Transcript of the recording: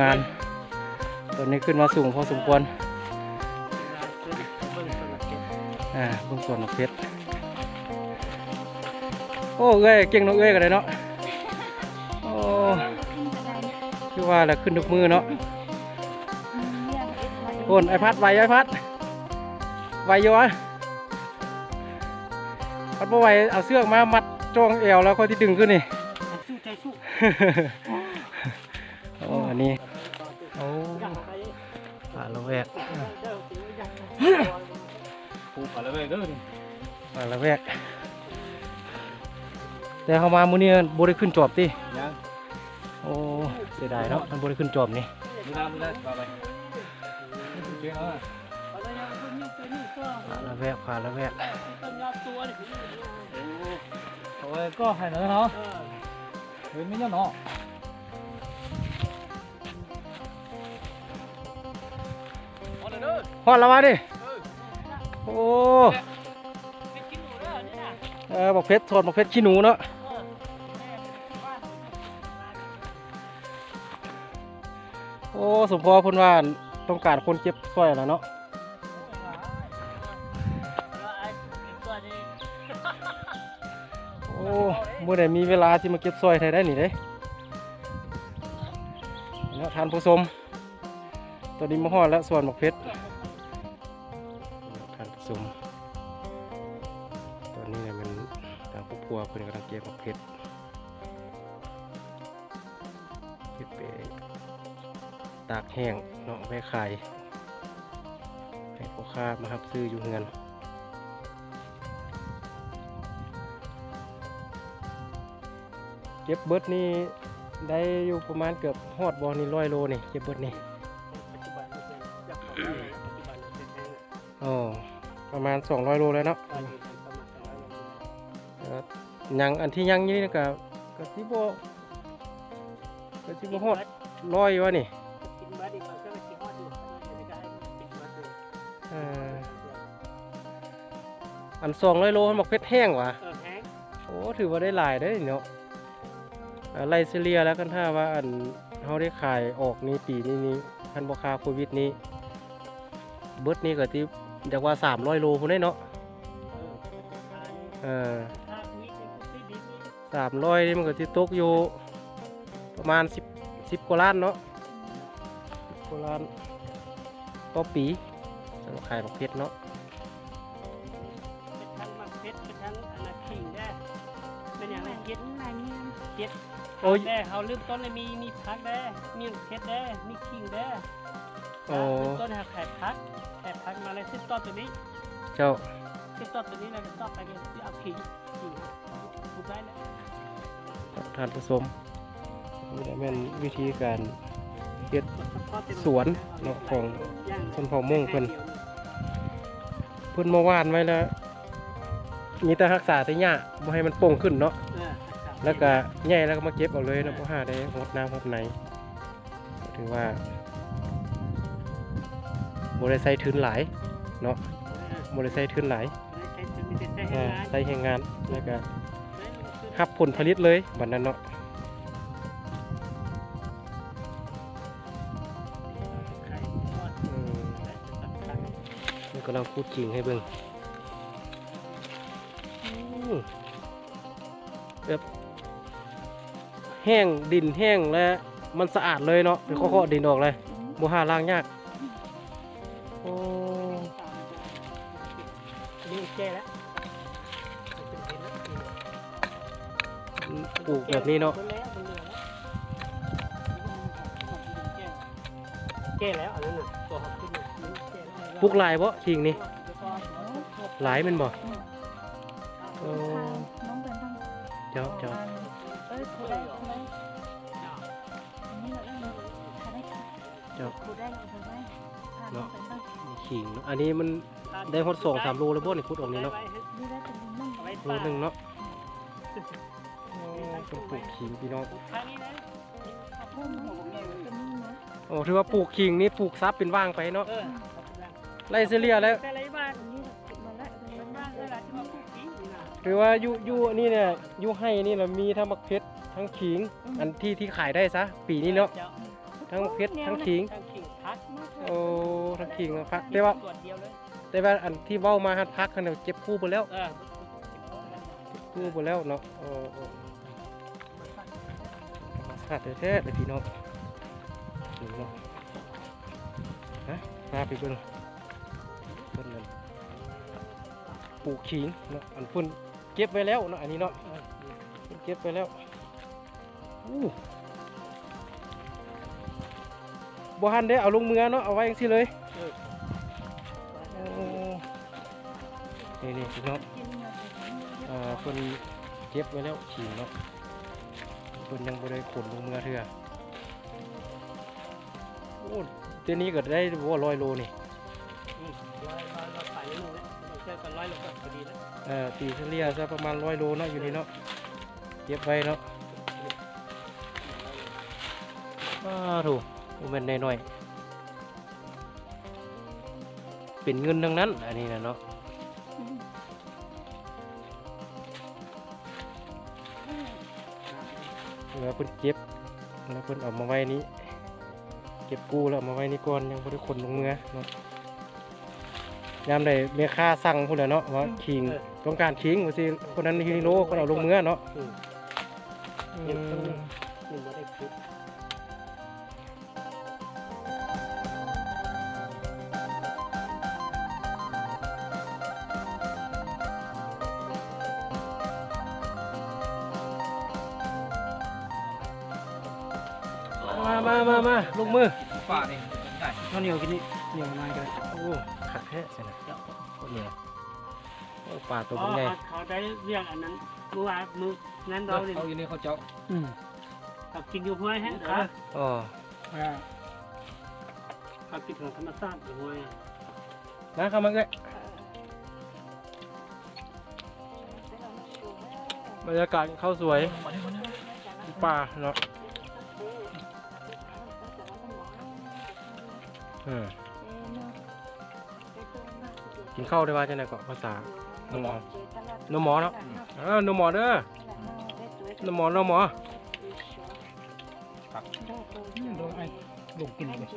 ทีมงานตอนนี้ขึ้นมาสูงพอสมควรอ่าเบื้องส่วนของเพชรโอ้เอ้ยเก่งเน้องเอ้ยกันเลยเนาะโอ้คือว่าแหละขึ้นทุกมือเนาะโอนไอพัดไหวไอพัดไหวอยู่วะพัดบ่ไหวเอาเสื้อกมามัดจ้องเอวแล้วค่อยที่ดึงขึ้นนี่สู้ใจสู้โอ้อันนี้โอ้ป่าละ แวกปูปลาละเว้ยเด้อนี่ป่าละแวก แต่เขามามื้อนี้บ่ได้ขึ้นจอบติยังโอ้เสียดายเนาะมันบ่ได้ขึ้นจอบนี่ดูน้ำดูได้ปลาไปเจ๊เนาะป่าละแวกป่าละแวกโอ้ยก็ให้เนาะเนาะเฮ้ยไม่เนาะ อดแล้ววะดิโอ้เออบอกเพชรถอดบอกเพชรขี้หนูเนาะโอ้สมพอพิ่นว่าต้องการคนเจ็บซอยแล้วเนาะโอ้บ่ได้มีเวลาที่มาเก็บซอยไทยได้นี่เด้เนาะทานผู้ชมตอนนี้มาฮอดแล้วส่วนบอกเพชร ทางครอบครัวเพิ่นกำลังเก็บบอกเพชรเก็บไปตากแห้งเนาะไปขายให้พ่อค้ามารับซื้ออยู่เงินเก็บเบิดนี่ได้อยู่ประมาณเกือบฮอดบอนี่ร้อยโลนี่เก็บเบิดนี่อ๋อประมาณ 200 โลแล้วเนาะเอ่อ ยังอันที่ยังอยู่นี่ก็ก็สิบ่ก็สิบ่ฮอดร้อยวะนี่เอ่ออัน200โลมันบอกเพชรแห้งว่ะโอ้ถือว่าได้หลายได้อเนาะอ่าไลเซเลียแล้วกันถ้าว่าอันเขาได้ขายออกนี้ปีนี้นี้พันบคาโควิดนี้เบิดนี้ก็ที่เรียกว่า300โลพุ่นได้เนาะเออ สามร้อยนี่มันก็ที่ตกอยู่ ประมาณ10 10กว่าล้านเนาะ10กว่าล้านต่อปีสำหรับขายบักเพชรเนาะโอ้ยแด้เขาลืมต้นเลยมีมีพักแด้มีเพชรแด้มีขิงแด้โอ้ลืมต้นหาแขกพักแขกพักมาเลยซิปต้นตัวนี้ เจ้าซิปต้นตัวนี้แล้วก็ต้นไปเลยที่เอาขิง ทานผสมนี่แหละแม่นวิธีการเฮ็ดสวนเนาะของชนเผ่าม่งเพิ่นเพิ่นมาหว่านไว้แล้วมีแต่รักษาแต่หญ้าบ่ให้มันโป่งขึ้นเนาะแล้วก็ใหญ่แล้วก็มาเก็บเอาเลยเนาะบ่หาได้หดน้ำหดไหนถือว่าบ่ได้ใส่ทุนหลายเนาะบ่ได้ใส่ทุนหลายอ่าใส่แรงงานแล้วก็ ครับผลผลิตเลยบัดนั้นเนาะนี่ก็เราพูดจริงให้เบิ่งอืมแบบแห้งดินแห้งและมันสะอาดเลยเนาะเป็นข้อๆดินออกเลยบ่หาล้างยากโอ้นี่แก่แล้ว ปลูกแบบนี้เนาะแก่แล้วอันนั้นน่ะตัวเขาขึ้นมาแก่แล้วปลูกหลายบ่ขิงนี่หลายแมันบ่โอ้น้องเป็นต้องเจ้าเจ้าเอ้ยคูได้คูได้อันนี้เราต้องทำได้เจ้าคูได้เราไปไว้น้องเป็นต้องมีขิงเนาะอันนี้มันได้ฮอดสองสามโลแล้วบ่นี่ขุดออกนี่เนาะนี่ได้เป็นนุ่มโลหนึงเนาะโอ้ เป็นปลูกขิงพี่น้อง ทางนี้นะพุ่มนะเป็นนุ่มนะโอ้ถือว่าปลูกขิงนี่ปลูกซับเป็นว่างไปเนาะเออไล่เซเลียแล้ว แต่ไรบ้านอันนี้เราขุดมาแล้วเป็นบ้านเวลาที่มาพูดจริงนะหรือว่าอยู่อยู่นี่เนี่ยอยู่ให้นี่เรามีทั้งมักเพชรทั้งขิง อันที่ที่ขายได้ซะปีนี้เนาะจ้ทุกทั้งเพชรทั้งขิง ทางขิงพักโอ้ทั้งขิงทั้งพักแต่ว่าส่วนเดียวเลยแต่ว่าอันที่เว้ามาหันพักกันเดี๋ยวเจ็บคู่ไปแล้วเออคู่ไปแล้วเนาะโอ้โอ้ ขาดแท้ๆเลยพี่น้องนี่เนาะฮะพาไปเบิ่งเพิ่นนั่นปลูกขิงเนาะอันพิ่นเก็บไว้แล้วเนาะอันนี้เนาะเพิ่นเก็บไว้แล้วอู้บ่ทันได้เอาลงมือเนาะเอาไว้จังซี่เลยนี่นี่พี่น้องกินมาะอ่าเพิ่นเก็บไว้แล้วขิงเนาะ พิ่นยังบ่ได้ขนลงมือเทื่อโอ้เดี๋ยวนี้ก็ได้บ่ร้อยโลนี่อืมร้อยร้อยร้อยไปนิดนึงนะเราเจอกันร้อยลงก็พอดีนะเอ่อตีเฉลี่ยซะประมาณร้อยโลเนาะอยู่นี่เนาะเก็บไว้เนาะอ้าถูกบ่แม่นน้อยๆเป็นเงินทั้งนั้นอันนี้นะเนาะ แล้วเพิ่นเก็บแล้วเพิ่นเอามาไว้นี้ เก็บกู้แล้วเอามาไว้นี่ก่อนยังบ่ได้ขนลงมือเนาะยามใดแม่ค้าสั่งพุ่นแหละเนาะว่าขิงต้องการขิงว่าสิคนนั้นฮิโลคนเอาลงมือเนาะ มามามามาลงมือป่านี่ได้ข้าวเหนียวกินนี่เหนียวมากันโอ้ขัดแท้ใช่นะโคตรเหนียวโอ้ปลาตัวอ๋อเป็นไงเขาเขาได้เรื่องอันนั้นเมื่อวานมือนั้นเราเนี่ยเอาอยู่นี่เขาเจ้าอืมเขากินอยู่ห้วยฮะครับอ๋อเขากินของธรรมชาติอยู่ห้วยมาเข้ามาเอ้ยไปเอามาปลูกแล้วบรรยากาศเข้าวสวยมานี่มานี่ป่าเนาะ อืมกินข้าวได้ว่าจังได๋ก็ภาษาน้องหมอน้องหมอเนาะเออน้องหมอเด้อน้องหมอน้องหมอลงไอ้ลงกินเลย